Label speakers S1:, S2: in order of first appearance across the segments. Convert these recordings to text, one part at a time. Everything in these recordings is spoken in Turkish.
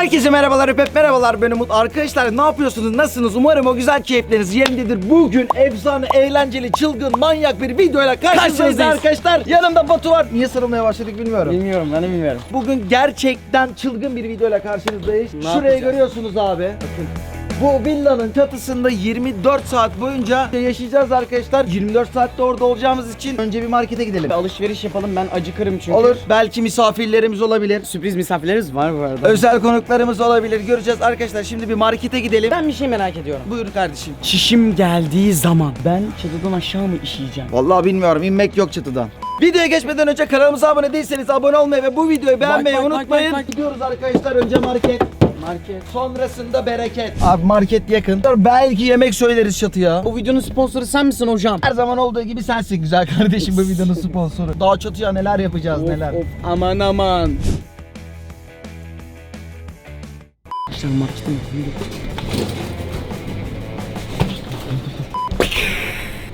S1: Herkese merhabalar, öpep merhabalar ben Umut. Arkadaşlar ne yapıyorsunuz, nasılsınız? Umarım o güzel keyifleriniz yerindedir. Bugün efsane, eğlenceli, çılgın, manyak bir videoyla Karşınızdayız. arkadaşlar. Yanımda Batu var. Niye sarılmaya başladık bilmiyorum.
S2: Bilmiyorum ben de bilmiyorum.
S1: Bugün gerçekten çılgın bir videoyla karşınızdayız.
S2: Ne
S1: Şurayı
S2: yapacağız?
S1: görüyorsunuz abi. Bakın. Bu villanın çatısında 24 saat boyunca yaşayacağız arkadaşlar. 24 saatte orada olacağımız için önce bir markete gidelim.
S2: Bir alışveriş yapalım ben acıkırım çünkü.
S1: Olur. Belki misafirlerimiz olabilir.
S2: Sürpriz misafirlerimiz var bu arada.
S1: Özel konuklarımız olabilir. Göreceğiz arkadaşlar. Şimdi bir markete gidelim.
S2: Ben bir şey merak ediyorum.
S1: Buyur kardeşim.
S2: Çişim geldiği zaman ben çatıdan aşağı mı işeyeceğim?
S1: Vallahi bilmiyorum. inmek yok çatıdan. Videoya geçmeden önce kanalımıza abone değilseniz abone olmayı ve bu videoyu beğenmeyi
S2: like, like,
S1: unutmayın.
S2: like, like.
S1: Gidiyoruz arkadaşlar. Önce market.
S2: Market.
S1: Sonrasında bereket. Abi market yakın. Belki yemek söyleriz çatıya.
S2: Bu videonun sponsoru sen misin hocam?
S1: Her zaman olduğu gibi sensin güzel kardeşim bu videonun sponsoru. Daha çatıya neler yapacağız neler.
S2: Of, of, aman aman. Arkadaşlar markete mi?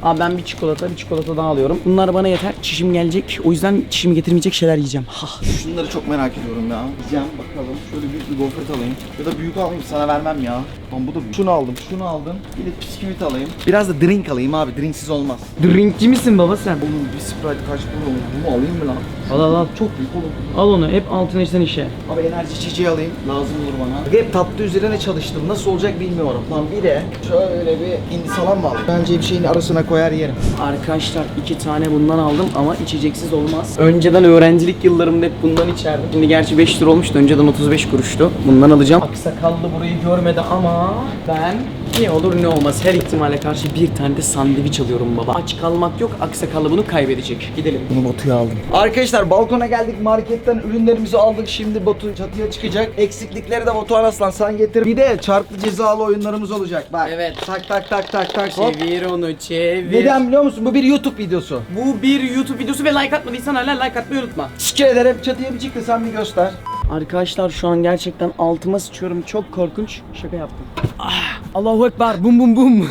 S2: Abi ben bir çikolata, bir çikolata daha alıyorum. Bunlar bana yeter. Çişim gelecek. O yüzden çişimi getirmeyecek şeyler yiyeceğim. Ha.
S1: Şunları çok merak ediyorum ya. Yiyeceğim bakalım. Şöyle büyük bir gofret alayım. Ya da büyük alayım sana vermem ya. Lan bu da büyük. Şunu aldım, şunu aldım. Bir de bisküvit alayım. Biraz da drink alayım abi. Drinksiz olmaz.
S2: Drinkçi misin baba sen?
S1: Oğlum bir Sprite kaç para olur? Bunu alayım mı lan?
S2: Al al al.
S1: Çok büyük oğlum.
S2: Al onu. Hep altına işten işe.
S1: Abi enerji içeceği alayım. Lazım olur bana. Hep tatlı üzerine çalıştım. Nasıl olacak bilmiyorum. Lan bir de şöyle bir hindi salam alayım? Bence bir şeyin arasına koyar yerim.
S2: Arkadaşlar iki tane bundan aldım ama içeceksiz olmaz. Önceden öğrencilik yıllarımda hep bundan içerdim. Şimdi gerçi 5 lira olmuştu. Önceden 35 kuruştu. Bundan alacağım. Aksakallı burayı görmedi ama ben ne olur ne olmaz her ihtimale karşı bir tane de sandviç alıyorum baba. Aç kalmak yok. Aksakallı bunu kaybedecek. Gidelim.
S1: Bunu Batu'ya aldım. Arkadaşlar balkona geldik marketten ürünlerimizi aldık. Şimdi Batu çatıya çıkacak. Eksiklikleri de Batuhan Aslan sen getir. Bir de çarplı cezalı oyunlarımız olacak. Bak.
S2: Evet.
S1: Tak tak tak tak tak. Hop.
S2: Çevir onu çevir.
S1: Neden biliyor musun? Bu bir YouTube videosu.
S2: Bu bir YouTube videosu ve like atmadıysan hala like atmayı unutma.
S1: Teşekkür ederim. Çatıya bir çıktı sen bir göster.
S2: Arkadaşlar şu an gerçekten altıma sıçıyorum. Çok korkunç. Şaka yaptım. Ah, Allahu Ekber. Bum bum bum.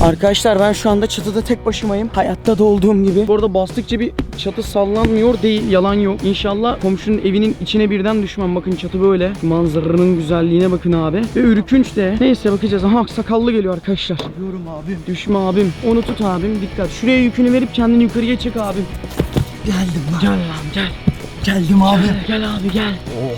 S2: Arkadaşlar ben şu anda çatıda tek başımayım. Hayatta da olduğum gibi. Bu arada bastıkça bir çatı sallanmıyor değil. Yalan yok. İnşallah komşunun evinin içine birden düşmem. Bakın çatı böyle. Manzaranın güzelliğine bakın abi. Ve ürkünç de. Neyse bakacağız. Aha sakallı geliyor arkadaşlar.
S1: Diyorum abim.
S2: Düşme abim. Onu tut abim. Dikkat. Şuraya yükünü verip kendini yukarıya çek abim.
S1: Geldim lan.
S2: Gel lan gel.
S1: Geldim abi.
S2: Gel abi gel.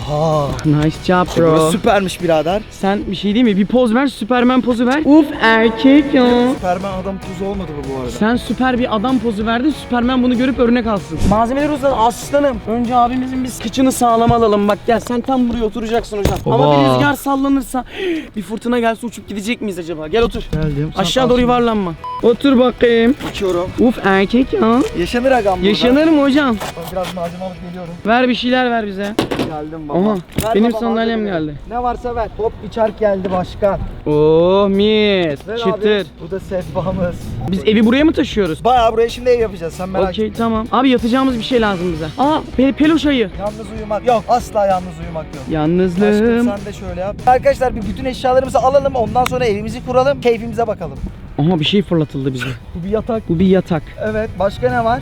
S1: Oha.
S2: Nice job bro.
S1: Süpermiş birader.
S2: Sen bir şey değil mi? Bir poz ver, Süpermen pozu ver. Uf erkek ya.
S1: Süpermen adam tuzu olmadı mı bu arada?
S2: Sen süper bir adam pozu verdin. Süpermen bunu görüp örnek alsın. Malzemeler uzadı aslanım. Önce abimizin biz kıçını sağlam alalım. Bak gel sen tam buraya oturacaksın hocam. Ama bir
S1: Oba.
S2: rüzgar sallanırsa bir fırtına gelse uçup gidecek miyiz acaba? Gel otur.
S1: Geldim.
S2: Aşağı doğru yuvarlanma. Otur bakayım.
S1: Açıyorum.
S2: Uf erkek ya.
S1: Yaşanır agam burada.
S2: Yaşanır mı hocam?
S1: Biraz malzeme alıp geliyorum.
S2: Ver bir şeyler ver bize.
S1: Geldim baba.
S2: Aha
S1: Ver
S2: benim
S1: baba
S2: sandalyem geldi.
S1: Ne varsa ver. Hop bir çark geldi başkan.
S2: Oh mis.
S1: Ver
S2: Çıtır.
S1: abi. Bu da sehpamız.
S2: Biz evi buraya mı taşıyoruz?
S1: Bayağı buraya şimdi ev yapacağız sen merak
S2: Okey
S1: etme.
S2: tamam. Abi yatacağımız bir şey lazım bize. Aa pe peluş ayı.
S1: Yalnız uyumak yok. Asla yalnız uyumak yok. Aşkım
S2: Yalnızlığım.
S1: sen de şöyle yap. Arkadaşlar bir bütün eşyalarımızı alalım ondan sonra evimizi kuralım. Keyfimize bakalım.
S2: Aha bir şey fırlatıldı bize.
S1: Bu bir yatak.
S2: Bu bir yatak.
S1: Evet başka ne var?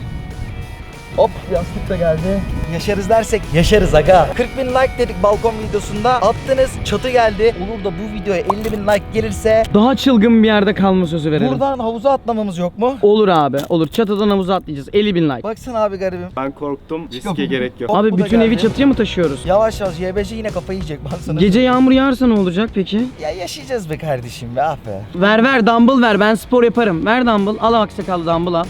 S1: Hop yastık da geldi. Yaşarız dersek yaşarız aga. 40 bin like dedik balkon videosunda. Attınız çatı geldi. Olur da bu videoya 50 bin like gelirse
S2: Daha çılgın bir yerde kalma sözü verelim.
S1: buradan havuza atlamamız yok mu?
S2: Olur abi. Olur. Çatıdan havuza atlayacağız. 50 bin like.
S1: Baksana abi garibim.
S3: Ben korktum. Riske gerek yok.
S1: Hop,
S2: Abi
S1: da
S2: bütün evi
S1: geldi.
S2: çatıya mı taşıyoruz?
S1: Yavaş yavaş YBC yine kafayı yiyecek ben sana.
S2: Gece yağmur yağarsa ne olacak peki?
S1: Ya yaşayacağız be kardeşim be ah be.
S2: Ver ver dumbbell ver. Ben spor yaparım. Ver dumbbell. Al aksakallı dumbbell al.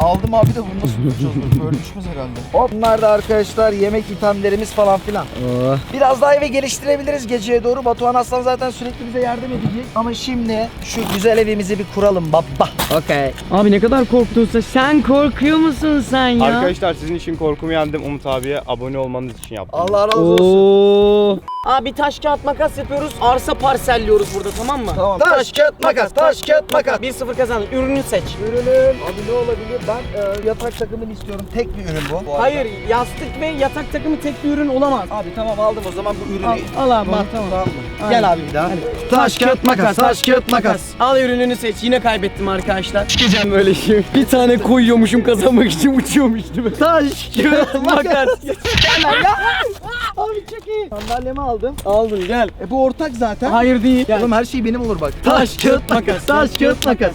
S1: Aldım abi de bunu nasıl tutacağız? Böyle düşmez herhalde. Hop bunlar da arkadaşlar yemek ithamlarımız falan filan.
S2: Oh.
S1: Biraz daha evi geliştirebiliriz geceye doğru. Batuhan Aslan zaten sürekli bize yardım edecek. Ama şimdi şu güzel evimizi bir kuralım baba.
S2: Okey. Abi ne kadar korktunsa sen korkuyor musun sen ya?
S3: Arkadaşlar sizin için korkumu yendim. Umut abiye abone olmanız için yaptım.
S1: Allah razı olsun.
S2: Oo. Abi taş kağıt makas yapıyoruz. Arsa parselliyoruz burada tamam mı?
S1: Tamam. Taş, kağıt, makas, taş, kağıt, makas.
S2: 1-0 kazandın. Ürünü seç.
S1: Ürünüm. Abi ne olabilir? Ben e, yatak takımını istiyorum. Tek bir ürün bu. bu arada.
S2: Hayır yastık ve yatak takımı tek bir ürün olamaz.
S1: Abi tamam aldım o zaman bu ürünü.
S2: Al, al abi
S1: Mat-
S2: tamam.
S1: mı?
S2: Aynen.
S1: Gel abi bir daha. Taş kağıt makas. Taş kağıt makas.
S2: Al ürününü seç. Yine kaybettim arkadaşlar. Çıkacağım böyle şey. Bir tane koyuyormuşum kazanmak için uçuyormuş mi?
S1: Taş kağıt
S2: Makas.
S1: Abi çok iyi. Sandalyemi aldım.
S2: Aldın gel.
S1: E bu ortak zaten.
S2: Hayır değil. Gel.
S1: Oğlum her şey benim olur bak.
S2: Taş, kağıt, makas.
S1: Taş kağıt makas.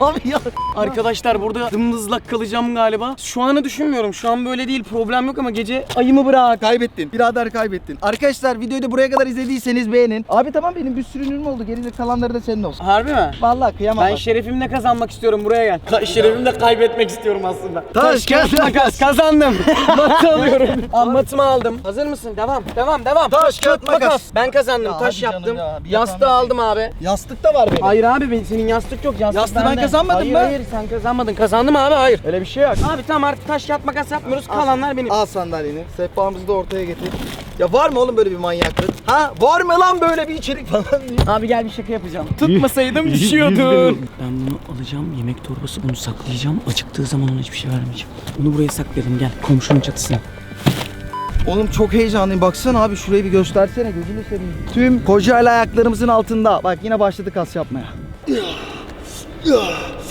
S1: Abi ya.
S2: Arkadaşlar burada dımdızlak kalacağım galiba. Şu anı düşünmüyorum. Şu an böyle değil. Problem yok ama gece ayımı bırak.
S1: Kaybettin. Birader kaybettin. Arkadaşlar videoyu da buraya kadar izlediyseniz beğenin. Abi tamam benim bir sürü ürünüm oldu. Geri kalanları da senin olsun.
S2: Harbi mi?
S1: Vallahi kıyamam.
S2: Ben
S1: bak.
S2: şerefimle kazanmak istiyorum buraya gel. Ka- şerefimle kaybetmek istiyorum aslında.
S1: Taş, kağıt, makas.
S2: kazandım. Matı alıyorum. Aa, matımı aldım. Hazır mısın? Devam. Devam. Devam.
S1: Taş, kağıt, makas.
S2: Ben kazandım.
S1: Ya
S2: Taş
S1: hadi canım
S2: yaptım.
S1: ya, bir
S2: Yastığı aldım abi.
S1: Yastık da var benim.
S2: Hayır abi ben, senin yastık yok. Yastık
S1: Yastığı ben
S2: bende.
S1: kazanmadım
S2: hayır,
S1: mı?
S2: Hayır sen kazanmadın. Kazandım abi hayır. Öyle bir şey yok. Abi tamam artık taş kağıt makas yapmıyoruz. Kalanlar benim.
S1: Al sandalyeni. Sehpamızı da ortaya getir. Ya var mı oğlum böyle bir manyaklık? Ha var mı lan böyle bir içerik falan diye.
S2: Abi gel bir şaka yapacağım. Tutmasaydım düşüyordun. Ben bunu alacağım yemek torbası bunu saklayacağım. Acıktığı zaman ona hiçbir şey vermeyeceğim. Bunu buraya saklayalım gel komşunun çatısına.
S1: Oğlum çok heyecanlıyım. Baksana abi şurayı bir göstersene gözünü seveyim. Tüm koca el ayaklarımızın altında. Bak yine başladı kas yapmaya.
S2: 呀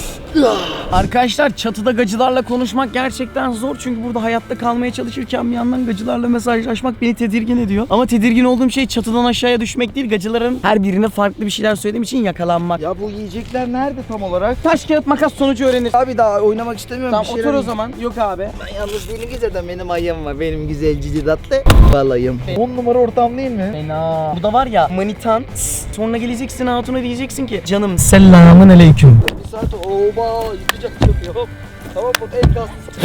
S2: Arkadaşlar çatıda gacılarla konuşmak gerçekten zor çünkü burada hayatta kalmaya çalışırken bir yandan gacılarla mesajlaşmak beni tedirgin ediyor. Ama tedirgin olduğum şey çatıdan aşağıya düşmek değil gacıların her birine farklı bir şeyler söylediğim için yakalanmak.
S1: Ya bu yiyecekler nerede tam olarak?
S2: Taş kağıt makas sonucu öğrenir.
S1: Abi daha oynamak istemiyorum.
S2: Tamam
S1: bir şeyler
S2: otur o zaman. Yok abi.
S1: Ben yalnız değilim zaten benim ayım var. Benim güzel cici tatlı balayım. 10 numara ortam değil mi?
S2: Fena. Bu da var ya manitan. Sonra geleceksin hatuna diyeceksin ki canım selamın aleyküm.
S1: Bir saat oba yıkacak yok. Tamam bak el kastı.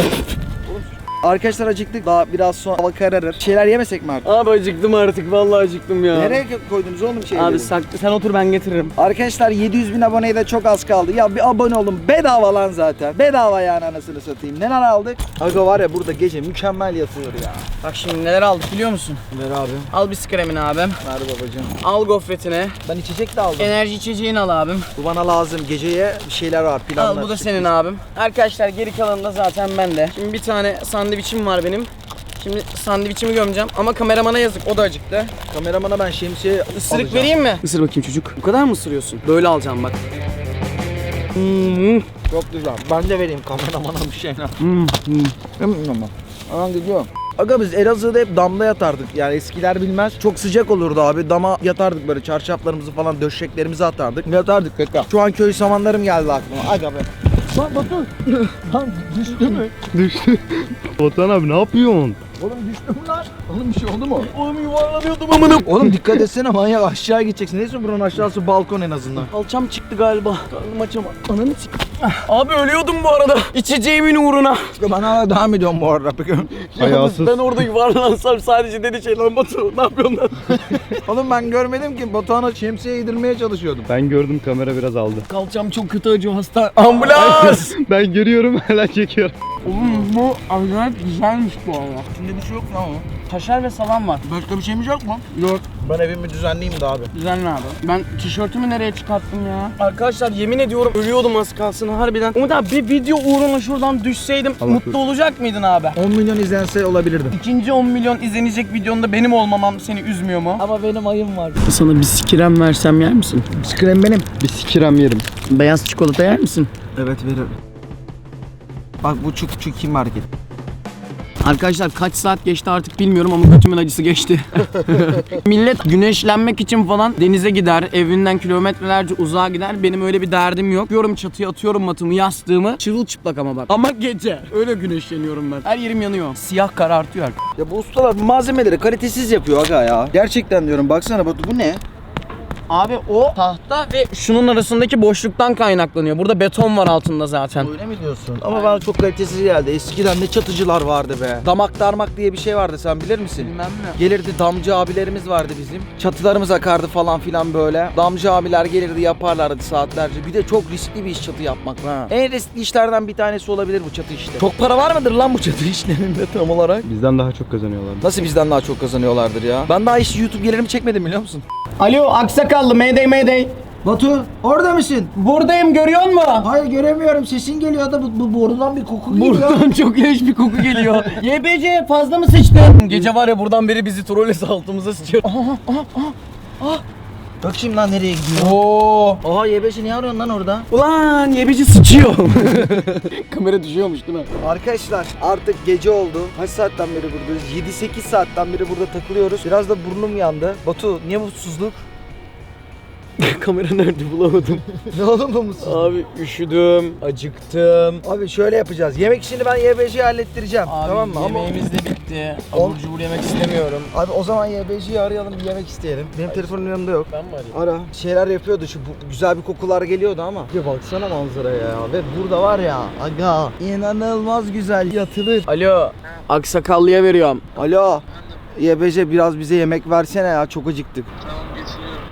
S1: Arkadaşlar acıktık. Daha biraz sonra hava kararır. Bir şeyler yemesek mi artık?
S2: Abi acıktım artık vallahi acıktım ya.
S1: Nereye koydunuz oğlum şeyleri?
S2: Abi saklı sen otur ben getiririm.
S1: Arkadaşlar 700 bin aboneye de çok az kaldı. Ya bir abone olun. Bedava lan zaten. Bedava yani anasını satayım. Neler aldık? Aga var ya burada gece mükemmel yatılır ya.
S2: Bak şimdi neler aldık biliyor musun?
S1: Ver abi.
S2: Al biskremini abim.
S1: Ver babacığım.
S2: Al gofretini.
S1: Ben içecek de aldım.
S2: Enerji içeceğini al abim.
S1: Bu bana lazım. Geceye bir şeyler var. Planlar.
S2: Al bu da senin abim. Arkadaşlar geri kalanı da zaten bende. Şimdi bir tane sandviçim var benim. Şimdi sandviçimi gömeceğim ama kameramana yazık o da acıktı.
S1: Kameramana ben şemsiye
S2: Isırık
S1: alacağım.
S2: vereyim mi? Isır bakayım çocuk. Bu kadar mı ısırıyorsun? Böyle alacağım bak. Hmm.
S1: Çok güzel. Ben de vereyim kameramana bir şey.
S2: Hmm.
S1: Aman gidiyor. Aga biz Elazığ'da hep damda yatardık. Yani eskiler bilmez. Çok sıcak olurdu abi. Dama yatardık böyle çarşaflarımızı falan döşeklerimizi atardık. Yatardık kaka. Şu an köy samanlarım geldi aklıma. Aga be. Lan Batu. Lan düştü mü?
S3: Batuhan abi ne yapıyorsun?
S1: Oğlum düştü mü lan? Oğlum bir şey oldu mu?
S2: Oğlum yuvarlanıyordum amına.
S1: Oğlum dikkat etsene manyak aşağı gideceksin. Neyse buranın aşağısı balkon en azından.
S2: Alçam çıktı galiba. Karnım açama. Ananı sik. Abi ölüyordum bu arada. İçeceğimin uğruna.
S1: Ben hala devam ediyorum bu arada. Peki.
S3: Hayasız.
S2: Ben orada yuvarlansam sadece dedi şey lan Batu ne yapıyorsun lan?
S1: Oğlum ben görmedim ki Batuhan'a şemsiye yedirmeye çalışıyordum.
S3: Ben gördüm kamera biraz aldı.
S2: Kalçam çok kötü acıyor hasta. Ambulans!
S3: ben görüyorum hala çekiyorum.
S2: Oğlum bu acayip güzelmiş bu arada.
S1: Şimdi bir şey yok mu ama?
S2: Kaşar ve salam var.
S1: Başka bir şeyimiz yok mu?
S2: Yok.
S1: Ben evimi düzenleyeyim de abi.
S2: Düzenli abi. Ben tişörtümü nereye çıkarttım ya? Arkadaşlar yemin ediyorum ölüyordum az kalsın harbiden. Umut abi bir video uğruna şuradan düşseydim
S3: Allah
S2: mutlu
S3: korusun.
S2: olacak mıydın abi?
S1: 10 milyon izlense olabilirdim.
S2: İkinci 10 milyon izlenecek videonda benim olmamam seni üzmüyor mu?
S1: Ama benim ayım var.
S2: Sana bir sikirem versem yer misin?
S1: Skrem benim.
S3: Bir sikirem yerim.
S2: Beyaz çikolata yer misin?
S1: Evet veririm. Bak bu çok çok iyi market.
S2: Arkadaşlar kaç saat geçti artık bilmiyorum ama götümün acısı geçti. Millet güneşlenmek için falan denize gider, evinden kilometrelerce uzağa gider. Benim öyle bir derdim yok. Diyorum çatıya atıyorum matımı, yastığımı. Çırılçıplak ama bak. Ama gece. Öyle güneşleniyorum ben. Her yerim yanıyor. Siyah karartıyor.
S1: Ya bu ustalar malzemeleri kalitesiz yapıyor aga ya. Gerçekten diyorum baksana bu ne?
S2: Abi o tahta ve şunun arasındaki boşluktan kaynaklanıyor. Burada beton var altında zaten.
S1: Öyle mi diyorsun? Ama bana çok kalitesiz geldi. Eskiden ne çatıcılar vardı be. Damak darmak diye bir şey vardı sen bilir misin?
S2: Bilmem ne.
S1: Gelirdi damcı abilerimiz vardı bizim. Çatılarımız akardı falan filan böyle. Damcı abiler gelirdi yaparlardı saatlerce. Bir de çok riskli bir iş çatı yapmak ha. En riskli işlerden bir tanesi olabilir bu çatı işte. Çok para var mıdır lan bu çatı işlerinde tam olarak?
S3: Bizden daha çok kazanıyorlar.
S1: Nasıl bizden daha çok kazanıyorlardır ya? Ben daha hiç YouTube gelirimi çekmedim biliyor musun?
S2: Alo aksakallı mayday mayday.
S1: Batu orada mısın?
S2: Buradayım görüyor musun?
S1: Hayır göremiyorum sesin geliyor da bu, bu borudan bir koku geliyor.
S2: Buradan çok leş bir koku geliyor. YBC fazla mı sıçtın? Gece var ya buradan beri bizi trollesi altımıza sıçıyor. Aha aha aha.
S1: Bak şimdi lan nereye gidiyor?
S2: Oo.
S1: Oha Y5'i niye arıyorsun lan orada?
S2: Ulan YBC sıçıyor. Kamera düşüyormuş değil mi?
S1: Arkadaşlar artık gece oldu. Kaç saatten beri buradayız? 7-8 saatten beri burada takılıyoruz. Biraz da burnum yandı. Batu niye mutsuzluk?
S2: Kamera nerede bulamadım.
S1: ne oldu bu mutsuzluk?
S2: Abi üşüdüm, acıktım.
S1: Abi şöyle yapacağız. Yemek işini ben YBC'yi hallettireceğim. tamam mı? Ama
S2: yemeğimiz de bitti. Abur cubur yemek istemiyorum.
S1: Abi o zaman YBC'yi arayalım bir yemek isteyelim. Benim telefonum yanımda yok.
S2: Ben mi arayayım?
S1: Ara. Şeyler yapıyordu şu bu, güzel bir kokular geliyordu ama. Bir baksana manzaraya ya. Ve burada var ya aga inanılmaz güzel yatılır.
S2: Alo, aksakallıya veriyorum.
S1: Alo. YBC biraz bize yemek versene ya çok acıktık.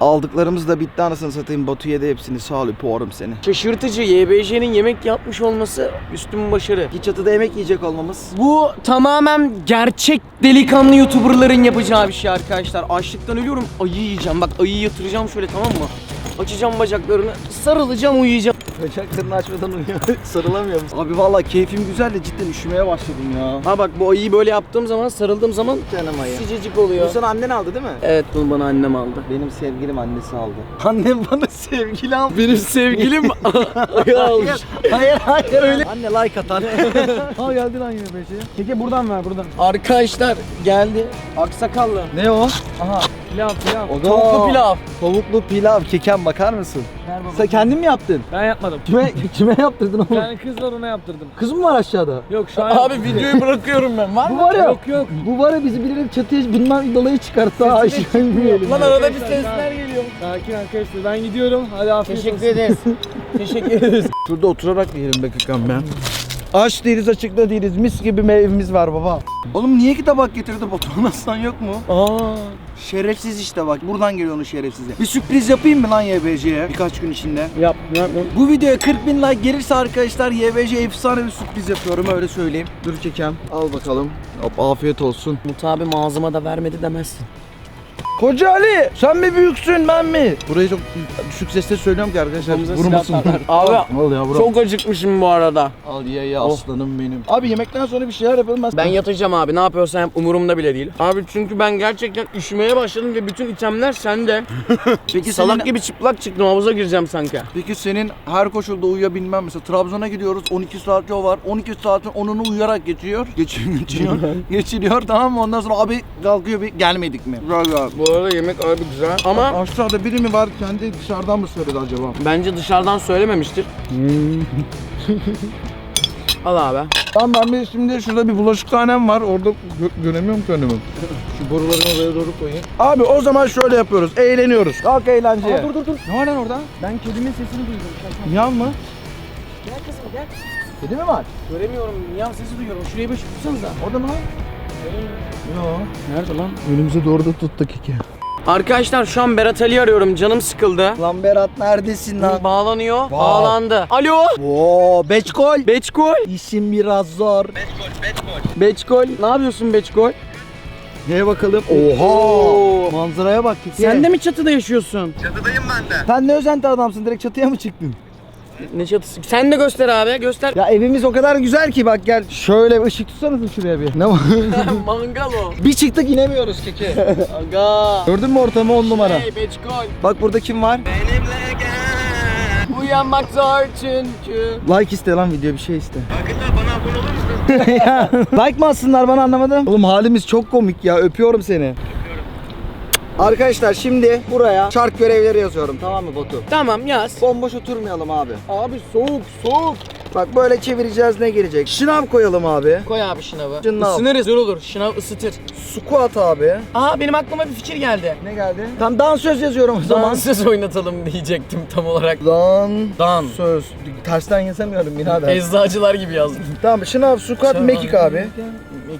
S1: Aldıklarımız da bitti anasını satayım. Batu yedi hepsini sağ ol öpüyorum seni.
S2: Şaşırtıcı YBJ'nin yemek yapmış olması üstün başarı.
S1: Ki çatıda yemek yiyecek olmamız.
S2: Bu tamamen gerçek delikanlı YouTuber'ların yapacağı bir şey arkadaşlar. Açlıktan ölüyorum. Ayı yiyeceğim. Bak ayıyı yatıracağım şöyle tamam mı? Açacağım bacaklarını, sarılacağım, uyuyacağım.
S1: Bacaklarını açmadan uyuyor. Sarılamıyor musun? Abi vallahi keyfim güzel de cidden üşümeye başladım ya.
S2: Ha bak bu ayıyı böyle yaptığım zaman, sarıldığım zaman
S1: Canım ayı.
S2: sıcacık oluyor.
S1: Bu sana annen aldı değil mi?
S2: Evet bunu bana annem aldı.
S1: Benim sevgilim annesi aldı. Annem bana sevgili aldı.
S2: Benim sevgilim ayı almış.
S1: Hayır hayır öyle. Anne like atan. ha geldi lan yine beşi. Keke buradan ver buradan.
S2: Arkadaşlar geldi. Aksakallı.
S1: Ne o?
S2: Aha pilav pilav.
S1: O da-
S2: Tavuklu pilav.
S1: Tavuklu pilav. Keken bakar mısın?
S4: Ver baba.
S1: Sen kendin mi yaptın?
S4: Ben yapmadım.
S1: Kime kime yaptırdın oğlum?
S4: tane kız var ona yaptırdım.
S1: Kız mı var aşağıda?
S4: Yok şu an
S2: Abi videoyu bırakıyorum ben. Var
S1: Bu
S2: mı?
S1: var ya.
S4: Yok yok.
S1: Bu var ya bizi bilerek çatıya bundan dolayı çıkarttı ha aşağı inmeyelim.
S2: Lan arada bir sesler geliyor.
S4: Sakin arkadaşlar ben gidiyorum. Hadi afiyet
S2: Teşekkür
S4: olsun.
S2: ederiz. Teşekkür ederiz.
S1: Şurada oturarak yiyelim be kakam ben. Aç değiliz açıkta değiliz mis gibi bir evimiz var baba. Oğlum niye ki tabak getirdi Batuhan Aslan yok mu?
S2: Aa.
S1: Şerefsiz işte bak buradan geliyor onun şerefsizi. Bir sürpriz yapayım mı lan YBC'ye birkaç gün içinde?
S2: Yap, yap.
S1: Bu videoya 40 bin like gelirse arkadaşlar YBC efsane bir sürpriz yapıyorum öyle söyleyeyim. Dur kekem. Al bakalım. Hop afiyet olsun.
S2: Mut abi mağazama da vermedi demezsin.
S1: Koca Ali sen mi büyüksün ben mi? Burayı çok düşük sesle söylüyorum ki arkadaşlar
S2: Kafamıza
S1: vurmasın.
S2: silah atarlar. Abi
S1: Al ya bro.
S2: çok acıkmışım bu arada.
S1: Al ye ye
S2: Oh.
S1: aslanım benim. Abi yemekten sonra bir şeyler yapalım.
S2: Ben yatacağım abi ne yapıyorsan yap umurumda bile değil. Abi çünkü ben gerçekten üşümeye başladım ve bütün itemler sende.
S1: Peki
S2: Salak
S1: senin,
S2: gibi çıplak çıktım havuza gireceğim sanki.
S1: Peki senin her koşulda uyuyabilmem mesela Trabzon'a gidiyoruz 12 saat yol var 12 saatin 10'unu uyuyarak geçiyor. Geçiyor geçiyor. geçiriyor tamam mı ondan sonra abi kalkıyor bir gelmedik mi? Güzel güzel.
S2: Bu arada yemek abi güzel ama
S1: Aşağıda biri mi var kendi dışarıdan mı söyledi acaba?
S2: bence dışarıdan söylememiştir. Al abi.
S1: Tamam ben bir şimdi şurada bir bulaşıkhanem var orada gö- göremiyorum kendimi. Şu boruları oraya doğru koyayım. Abi o zaman şöyle yapıyoruz eğleniyoruz. Kalk eğlenceye.
S2: dur dur dur.
S1: Ne var lan orada?
S2: Ben kedimin sesini duydum.
S1: Nihan mı?
S2: Gel kızım gel.
S1: Kedi mi var?
S2: Göremiyorum. Niye sesi duyuyorum. Şuraya bir tutsanıza.
S1: Orada mı lan? Yok.
S2: Nerede lan?
S1: Önümüze doğru da tuttuk iki.
S2: Arkadaşlar şu an Berat Ali arıyorum. Canım sıkıldı.
S1: Lan Berat neredesin lan?
S2: Bağlanıyor. Bağlandı. Alo.
S1: Oo, Beçkol.
S2: Beçkol.
S1: İşim biraz zor.
S2: Beçkol. Ne yapıyorsun Beçkol?
S1: Neye bakalım?
S2: Oo.
S1: Manzaraya bak.
S2: Sen de mi çatıda yaşıyorsun?
S1: Sen ne özenti adamsın direkt çatıya mı çıktın?
S2: Ne çatısı? Sen de göster abi. Göster.
S1: Ya evimiz o kadar güzel ki bak gel. Şöyle ışık tutsanız şuraya bir. Ne var?
S2: Mangal o.
S1: bir çıktık inemiyoruz keki.
S2: Aga.
S1: Gördün mü ortamı on numara?
S2: Hey Beçkol.
S1: Bak burada kim var?
S2: Benimle gel. Uyanmak zor çünkü.
S1: Like iste lan video bir şey iste. Arkadaşlar bana abone olur musun? like mı atsınlar bana anlamadım. Oğlum halimiz çok komik ya öpüyorum seni. Arkadaşlar şimdi buraya çark görevleri yazıyorum tamam mı Batu?
S2: Tamam yaz.
S1: Bomboş oturmayalım abi.
S2: Abi soğuk soğuk.
S1: Bak böyle çevireceğiz ne gelecek? Şınav koyalım abi.
S2: Koy abi şınavı.
S1: Şınav.
S2: Isınırız. Güzel olur. Şınav ısıtır.
S1: Squat abi.
S2: Aa benim aklıma bir fikir geldi.
S1: Ne geldi? Tam dansöz yazıyorum o zaman.
S2: Dansöz oynatalım diyecektim tam olarak.
S1: Dan
S2: Dan.
S1: söz. Tersten yazamıyorum birader.
S2: Eczacılar gibi yazdım.
S1: tamam şınav, squat, mekik abi.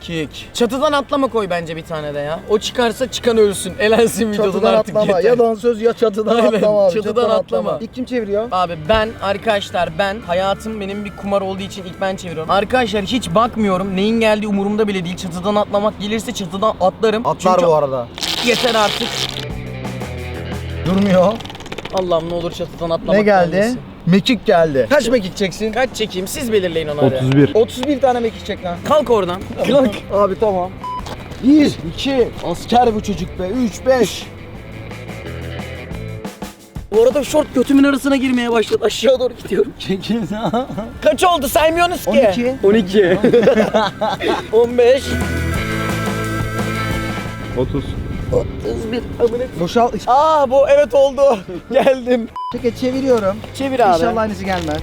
S2: Mekik. Çatıdan atlama koy bence bir tane de ya. O çıkarsa çıkan ölsün. Elensin videodan
S1: Çatıdan
S2: artık
S1: atlama.
S2: yeter.
S1: Ya dansöz ya çatıdan
S2: Aynen,
S1: atlama abi.
S2: çatıdan atlama.
S1: İlk kim çeviriyor?
S2: Abi ben arkadaşlar ben hayatım benim bir kumar olduğu için ilk ben çeviriyorum. Arkadaşlar hiç bakmıyorum. Neyin geldiği umurumda bile değil. Çatıdan atlamak gelirse çatıdan atlarım.
S1: Atlar
S2: Çünkü
S1: bu arada.
S2: yeter artık.
S1: Durmuyor.
S2: Allah'ım ne olur çatıdan atlamak
S1: Ne geldi?
S2: olmasın.
S1: Mekik geldi. Kaç mekik çeksin?
S2: Kaç çekeyim siz belirleyin onu hadi.
S3: 31.
S1: 31 tane mekik çek lan.
S2: Kalk oradan.
S1: Kalk. Abi tamam. 1, 2, asker bu çocuk be. 3, 5.
S2: Bu arada şort götümün arasına girmeye başladı. Aşağı doğru gidiyorum.
S1: Çekil.
S2: Kaç oldu saymıyorsunuz ki?
S1: 12.
S2: 12. 15.
S3: 30.
S2: 31. Amına.
S1: Boşal.
S2: Aa bu evet oldu. Geldim.
S1: Çeke çeviriyorum.
S2: Çevir abi.
S1: İnşallah aynısı gelmez.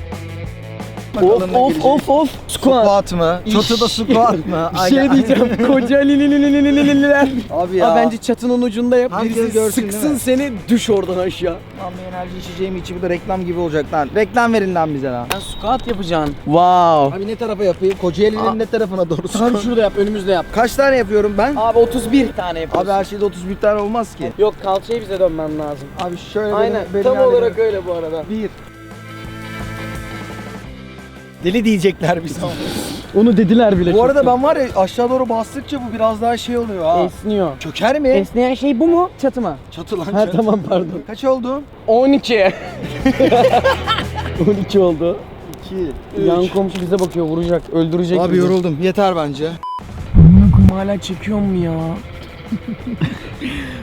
S2: Of
S1: Bakalım ne
S2: of
S1: gelecek.
S2: of of. Squat.
S1: Squat mı? Çatıda squat mı?
S2: Bir şey diyeceğim. Koca lilililililililer.
S1: Abi ya.
S2: Aa, bence çatının ucunda yap.
S1: Herkes
S2: Birisi
S1: görsün,
S2: sıksın seni düş oradan aşağı.
S1: Lan bir enerji içeceğim içi bu da reklam gibi olacak lan. Reklam verin lan bize lan.
S2: Sen squat yapacaksın. Wow.
S1: Abi ne tarafa yapayım? Kocaeli'nin ne tarafına doğru?
S2: Tam şurada yap, önümüzde yap.
S1: Kaç tane yapıyorum ben?
S2: Abi 31 tane yapıyorsun.
S1: Abi her şeyde 31 tane olmaz ki.
S2: Yok kalçayı bize dönmen lazım.
S1: Abi şöyle
S2: Aynen.
S1: benim, benim
S2: Tam olarak öyle bu arada.
S1: Bir. Deli diyecekler bize.
S2: Onu dediler bile.
S1: bu arada ben var ya aşağı doğru bastıkça bu biraz daha şey oluyor ha.
S2: esniyor.
S1: Çöker mi?
S2: Esneyen şey bu mu? Çatı mı?
S1: Çatı lan
S2: Ha
S1: çatı.
S2: tamam pardon.
S1: Kaç oldu?
S2: 12. 12 oldu.
S1: 2,
S2: Yan komşu bize bakıyor vuracak, öldürecek
S1: Abi
S2: bizi.
S1: yoruldum. Yeter bence.
S2: Amına koyayım hala çekiyor mu ya?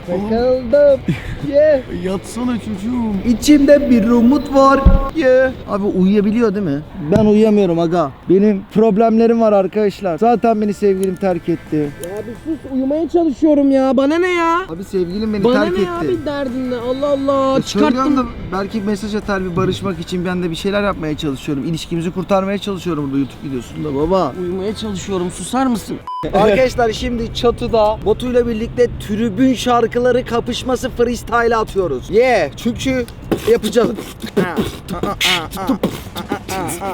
S1: Sıkıldım. Ye.
S2: Yatsana çocuğum.
S1: İçimde bir umut var. Ye. Abi uyuyabiliyor değil mi? Ben uyuyamıyorum aga. Benim problemlerim var arkadaşlar. Zaten beni sevgilim terk etti.
S2: Ya bir sus uyumaya çalışıyorum ya. Bana ne ya?
S1: Abi sevgilim beni
S2: Bana
S1: terk
S2: ne
S1: etti.
S2: abi derdin ne? Allah Allah.
S1: E, söylüyorum
S2: Çıkarttın.
S1: da belki mesaj atar bir barışmak için ben de bir şeyler yapmaya çalışıyorum. İlişkimizi kurtarmaya çalışıyorum burada YouTube videosunda baba.
S2: Uyumaya çalışıyorum. Susar mısın?
S1: Arkadaşlar şimdi çatıda Batu'yla birlikte tribün şarkıları kapışması freestyle atıyoruz. Ye çünkü yapacağız.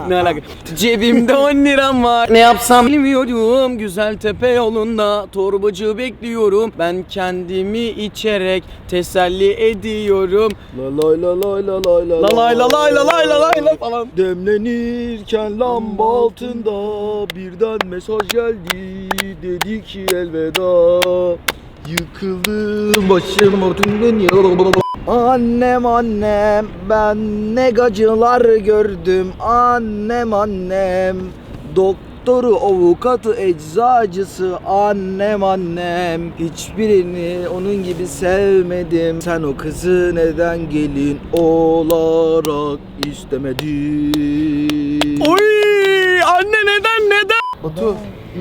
S2: Ne alaka? Cebimde 10 liram var. Ne yapsam bilmiyorum. Güzel tepe yolunda torbacı bekliyorum. Ben kendimi içerek teselli ediyorum.
S1: La lay la lay la lay la
S2: La lay la lay la lay la lay la falan.
S1: Demlenirken lamba altında birden mesaj geldi dedi ki elveda Yıkıldım başım bütün dünya Annem annem ben ne gacılar gördüm Annem annem Doktoru, avukatı, eczacısı Annem annem Hiçbirini onun gibi sevmedim Sen o kızı neden gelin olarak istemedin
S2: Oy! Anne neden neden?
S1: Batu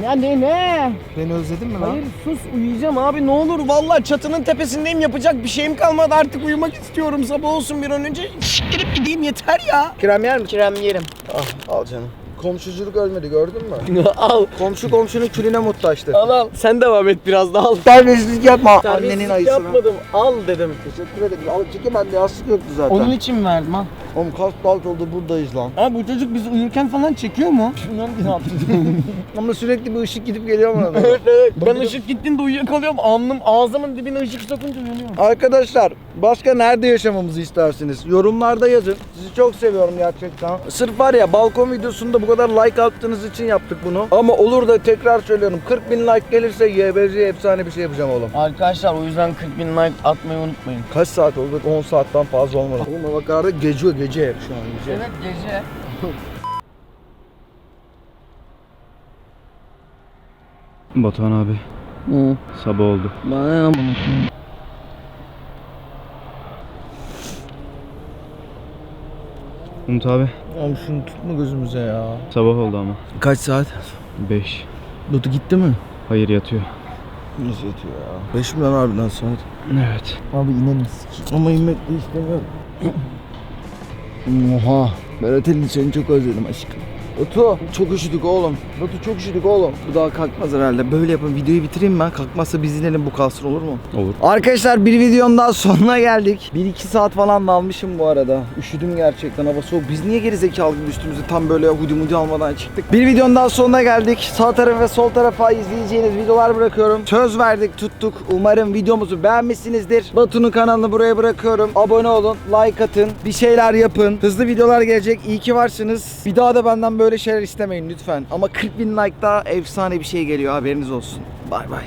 S2: Ya ne ne?
S1: beni özledin mi lan?
S2: Hayır sus uyuyacağım abi ne olur vallahi çatının tepesindeyim yapacak bir şeyim kalmadı artık uyumak istiyorum sabah olsun bir an önce siktirip gideyim yeter ya.
S1: Krem yer misin?
S2: Kirem yerim.
S1: Ah, al canım. Komşuculuk ölmedi gördün mü?
S2: al
S1: Komşu komşunun külüne muhtaçtı.
S2: al al sen devam et biraz daha al.
S1: Terbiyesizlik yapma. Annenin
S2: Terbiyesizlik
S1: ayısına.
S2: yapmadım al dedim.
S1: Teşekkür ederim. Al çünkü bende yastık yoktu zaten.
S2: Onun için verdim ha.
S1: Oğlum kaç saat oldu buradayız lan.
S2: Abi bu çocuk bizi uyurken falan çekiyor mu? Bilmiyorum ki ne yaptı.
S1: Ama sürekli bir ışık gidip geliyor bana.
S2: evet evet. Ben ışık gittiğinde uyuyakalıyorum. Alnım ağzımın dibine ışık sokunca uyanıyorum.
S1: Arkadaşlar başka nerede yaşamamızı istersiniz? Yorumlarda yazın. Sizi çok seviyorum gerçekten. Sırf var ya balkon videosunda bu kadar like attığınız için yaptık bunu. Ama olur da tekrar söylüyorum 40 bin like gelirse YBZ efsane bir şey yapacağım oğlum.
S2: Arkadaşlar o yüzden 40 bin like atmayı unutmayın.
S1: Kaç saat oldu? 10 saatten fazla olmadı. Oğlum hava kararı gece gece şu an gece.
S2: Evet gece.
S3: Batuhan abi
S2: Hı.
S3: sabah oldu.
S2: Bana bunu.
S3: Umut abi
S1: Oğlum şunu tutma gözümüze ya.
S3: sabah oldu ama.
S1: Kaç saat?
S3: 5.
S1: Batu gitti mi?
S3: Hayır yatıyor.
S1: Nasıl yatıyor ya? 5 milyon harbiden saat.
S3: Evet.
S1: Abi ineriz. Ama inmek de istemiyorum. Oha. Berat Ali seni çok özledim aşkım. Batu çok üşüdük oğlum. Batu çok üşüdük oğlum. Bu daha kalkmaz herhalde. Böyle yapın videoyu bitireyim ben. Kalkmazsa biz inelim bu kalsın olur mu?
S3: Olur.
S1: Arkadaşlar bir videonun daha sonuna geldik. 1-2 saat falan da almışım bu arada. Üşüdüm gerçekten hava soğuk. Biz niye geri zekalı gibi üstümüze tam böyle hudi mudi almadan çıktık. Bir videonun daha sonuna geldik. Sağ tarafa ve sol tarafa izleyeceğiniz videolar bırakıyorum. Söz verdik tuttuk. Umarım videomuzu beğenmişsinizdir. Batu'nun kanalını buraya bırakıyorum. Abone olun, like atın, bir şeyler yapın. Hızlı videolar gelecek. İyi ki varsınız. Bir daha da benden böyle şeyler istemeyin lütfen. Ama 40 bin like daha efsane bir şey geliyor haberiniz olsun. Bay bay.